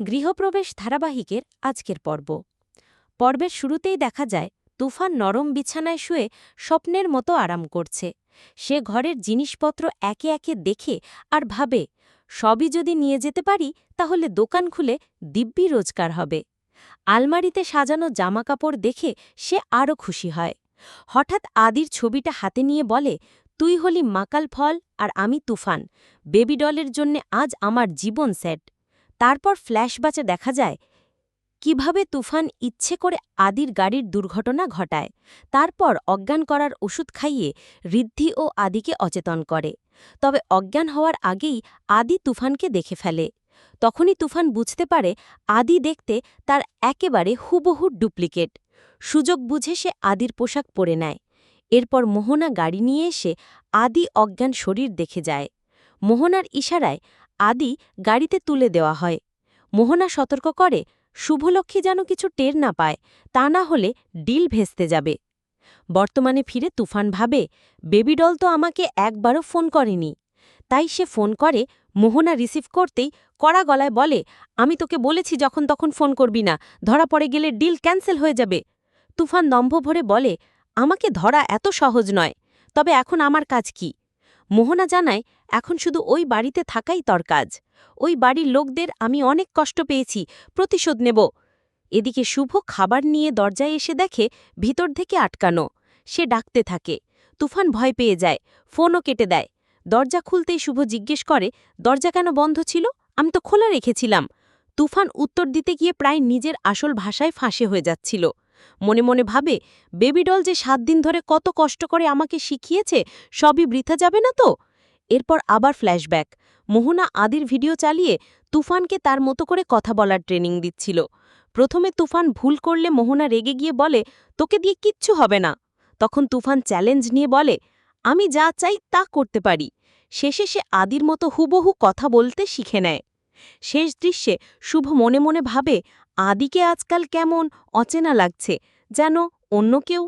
গৃহপ্রবেশ ধারাবাহিকের আজকের পর্ব। পর্বের শুরুতেই দেখা যায়, তুফান নরম বিছানায় শুয়ে স্বপ্নের মতো আরাম করছে। সে ঘরের জিনিসপত্র একে একে দেখে আর ভাবে, সবই যদি নিয়ে যেতে পারি, তাহলে দোকান খুলে দিব্যি রোজগার হবে। আলমারিতে সাজানো জামাকাপড় দেখে সে আরও খুশি হয়। হঠাৎ আদির ছবিটা হাতে নিয়ে বলে, তুই হলি মাকাল ফল আর আমি তুফান। বেবি ডলের জন্যে আজ আমার জীবন সেট। তারপর ফ্ল্যাশবাচে দেখা যায়, কীভাবে তুফান ইচ্ছে করে আদির গাড়ির দুর্ঘটনা ঘটায়। তারপর অজ্ঞান করার ওষুধ খাইয়ে ঋদ্ধি ও আদিকে অচেতন করে। তবে অজ্ঞান হওয়ার আগেই আদি তুফানকে দেখে ফেলে। তখনই তুফান বুঝতে পারে আদি দেখতে তার একেবারে হুবহু ডুপ্লিকেট। সুযোগ বুঝে সে আদির পোশাক পরে নেয়। এরপর মোহনা গাড়ি নিয়ে এসে আদি অজ্ঞান শরীর দেখে যায়। মোহনার ইশারায় আদি গাড়িতে তুলে দেওয়া হয়। মোহনা সতর্ক করে, শুভলক্ষ্মী যেন কিছু টের না পায়, তা না হলে ডিল ভেস্তে যাবে। বর্তমানে ফিরে তুফান ভাবে, বেবিডল তো আমাকে একবারও ফোন করেনি। তাই সে ফোন করে, মোহনা রিসিভ করতেই কড়া গলায় বলে, আমি তোকে বলেছি যখন তখন ফোন করবি না, ধরা পড়ে গেলে ডিল ক্যান্সেল হয়ে যাবে। তুফান দম্ভ ভরে বলে, আমাকে ধরা এত সহজ নয়, তবে এখন আমার কাজ কি? মোহনা জানায়, এখন শুধু ওই বাড়িতে থাকাই তর কাজ। ওই বাড়ির লোকদের আমি অনেক কষ্ট পেয়েছি, প্রতিশোধ নেব। এদিকে শুভ খাবার নিয়ে দরজায় এসে দেখে ভিতর থেকে আটকানো। সে ডাকতে থাকে। তুফান ভয় পেয়ে যায়, ফোনও কেটে দেয়। দরজা খুলতেই শুভ জিজ্ঞেস করে, দরজা কেন বন্ধ ছিল? আমি তো খোলা রেখেছিলাম। তুফান উত্তর দিতে গিয়ে প্রায় নিজের আসল ভাষায় ফাঁসে হয়ে যাচ্ছিল। মনে মনে ভাবে বেবিডল যে সাত দিন ধরে কত কষ্ট করে আমাকে শিখিয়েছে, সবই বৃথা যাবে না তো? এরপর আবার ফ্ল্যাশব্যাক। মোহনা আদির ভিডিও চালিয়ে তুফানকে তার মতো করে কথা বলার ট্রেনিং দিচ্ছিল। প্রথমে তুফান ভুল করলে মোহনা রেগে গিয়ে বলে, তোকে দিয়ে কিচ্ছু হবে না। তখন তুফান চ্যালেঞ্জ নিয়ে বলে, আমি যা চাই তা করতে পারি। শেষে সে আদির মতো হুবহু কথা বলতে শিখে নেয়। শেষ দৃশ্যে শুভ মনে মনে ভাবে আদিকে আজকাল কেমন অচেনা লাগছে যেন অন্য কেউ